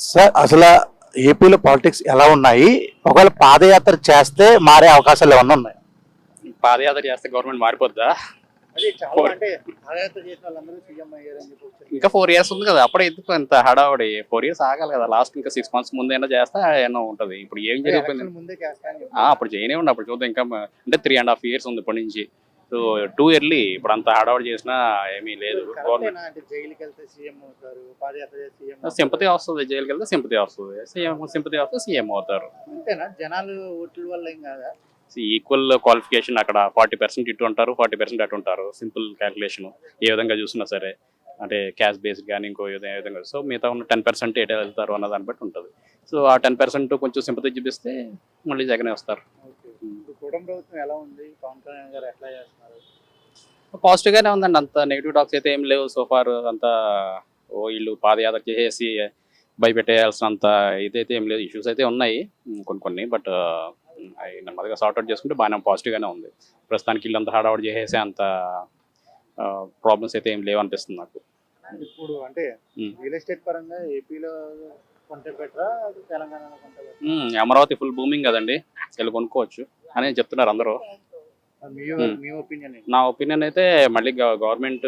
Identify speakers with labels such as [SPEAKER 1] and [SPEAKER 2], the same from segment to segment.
[SPEAKER 1] Sir అసలు ఏపీలో politics ఎలా ఉన్నాయి? ఒకవేళ పాదయాత్ర చేస్తే మారే అవకాశాలు ఏమన్నా ఉన్నాయి?
[SPEAKER 2] పాదయాత్ర చేస్తే గవర్నమెంట్ మారిపోద్దా?
[SPEAKER 1] అది చాలా అంటే పాదయాత్ర చేసిన వాళ్ళందరూ సీఎం అయ్యారని చెప్పి
[SPEAKER 2] ఇంకా ఫోర్ ఇయర్స్ ఉంది కదా అప్పుడే ఎందుకు ఎంత హడావుడి? ఫోర్ ఇయర్స్ ఆగాలి కదా లాస్ట్ ఇంకా సిక్స్ మంత్స్ ముందైనా చేస్తే ఏమో ఉంటది. ఇప్పుడు ఏం జరిగిపోయింది?
[SPEAKER 1] ముందే
[SPEAKER 2] అప్పుడు చేయనే ఉండి అప్పుడు చూద్దాం. ఇంకా అంటే త్రీ అండ్ హాఫ్ ఇయర్స్ ఉంది ఇప్పటి నుంచి. సో టూ ఇయర్లీ ఇప్పుడు అంత హడావుడి చేసినా ఏమీ లేదు. గవర్నమెంట్ సింపతి వస్తుంది జైలుకి వెళ్తే సింపతి వస్తుంది. సీఎం సింపతి వస్తే సీఎం అవుతారు.
[SPEAKER 1] జనాలు ఓట్ల వల్ల ఏం కాదా?
[SPEAKER 2] ఈక్వల్ క్వాలిఫికేషన్ అక్కడ ఫార్టీ పర్సెంట్ ఇటు ఉంటారు ఫార్టీ పర్సెంట్ అటు ఉంటారు. సింపుల్ క్యాలిక్యులేషన్ ఏ విధంగా చూసినా సరే. అంటే క్యాష్ బేస్డ్ కానీ ఇంకో విధంగా సో మిగతా ఉన్న టెన్ పర్సెంట్ ఎటు వెళ్తారు అన్న దాన్ని బట్టి ఉంటుంది. సో ఆ టెన్ పర్సెంట్ కొంచెం సింపతి చూపిస్తే మళ్ళీ జగనే వస్తారు.
[SPEAKER 1] ఇప్పుడు కూటమి ప్రభుత్వం ఎలా ఉంది? పవన్ కళ్యాణ్ గారు ఎట్లా చేస్తున్నారు?
[SPEAKER 2] పాజిటివ్ గానే ఉందండి. అంత నెగిటివ్ టాక్స్ అయితే ఏం లేవు సో ఫార్ అంత ఓ వీళ్ళు పాదయాత్ర చేసేసి భయపెట్టేయాల్సినంత ఇదైతే ఏం లేదు. ఇష్యూస్ అయితే ఉన్నాయి కొన్ని కొన్ని బట్ అవి నెమ్మదిగా సార్ట్అవుట్ చేసుకుంటే బాగానే పాజిటివ్ గానే ఉంది. ప్రస్తుతానికి వీళ్ళు అంత హడావుడి చేసేసి అంత ప్రాబ్లమ్స్ అయితే ఏం లేవు అనిపిస్తుంది నాకు.
[SPEAKER 1] ఇప్పుడు అంటే. రియల్ ఎస్టేట్ పరంగా ఏపీలో కొంటే బెటరా తెలంగాణలో కొంటే
[SPEAKER 2] అమరావతి ఫుల్ బూమింగ్ కదండి. వెళ్ళి కొనుక్కోవచ్చు అని చెప్తున్నారు అందరూ. నా ఒపీనియన్ అయితే మళ్ళీ గవర్నమెంట్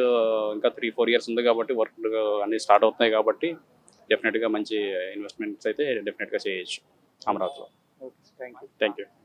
[SPEAKER 2] ఇంకా త్రీ ఫోర్ ఇయర్స్ ఉంది కాబట్టి వర్క్ అన్ని స్టార్ట్ అవుతున్నాయి కాబట్టి డెఫినెట్గా మంచి ఇన్వెస్ట్మెంట్స్ అయితే డెఫినెట్గా చేయొచ్చు అమరావతిలో. Thank you